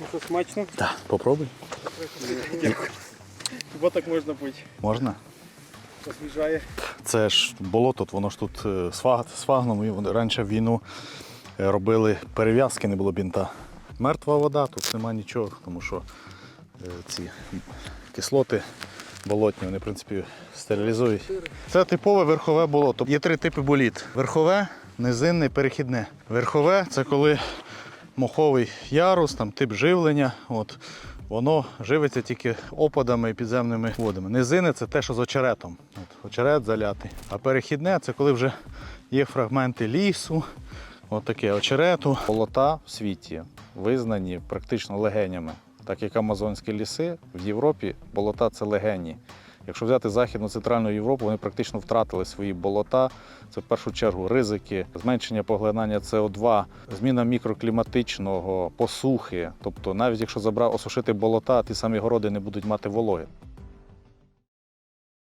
Ну що, смачно? Так, попробуй. Бо так можна бути. Можна? Освіжає. Це ж болото, воно ж тут е, з фагном. Раніше в війну е, робили перев'язки, не було бінта. Мертва вода, тут нема нічого, тому що е, ці кислоти болотні, вони, в принципі, стерилізують. Це типове верхове болото. Є три типи боліт: верхове, низинне, і перехідне. Верхове це коли моховий ярус, там тип живлення. От, воно живиться тільки опадами і підземними водами. Низини це те, що з очеретом. От, очерет залятий. А перехідне це коли вже є фрагменти лісу, от таке очерету. Болота в світі визнані практично легенями. Так як амазонські ліси в Європі болота це легені. Якщо взяти Західну Центральну Європу, вони практично втратили свої болота. Це в першу чергу ризики, зменшення поглинання СО2, зміна мікрокліматичного, посухи. Тобто, навіть якщо забрав осушити болота, ті самі городи не будуть мати вологи.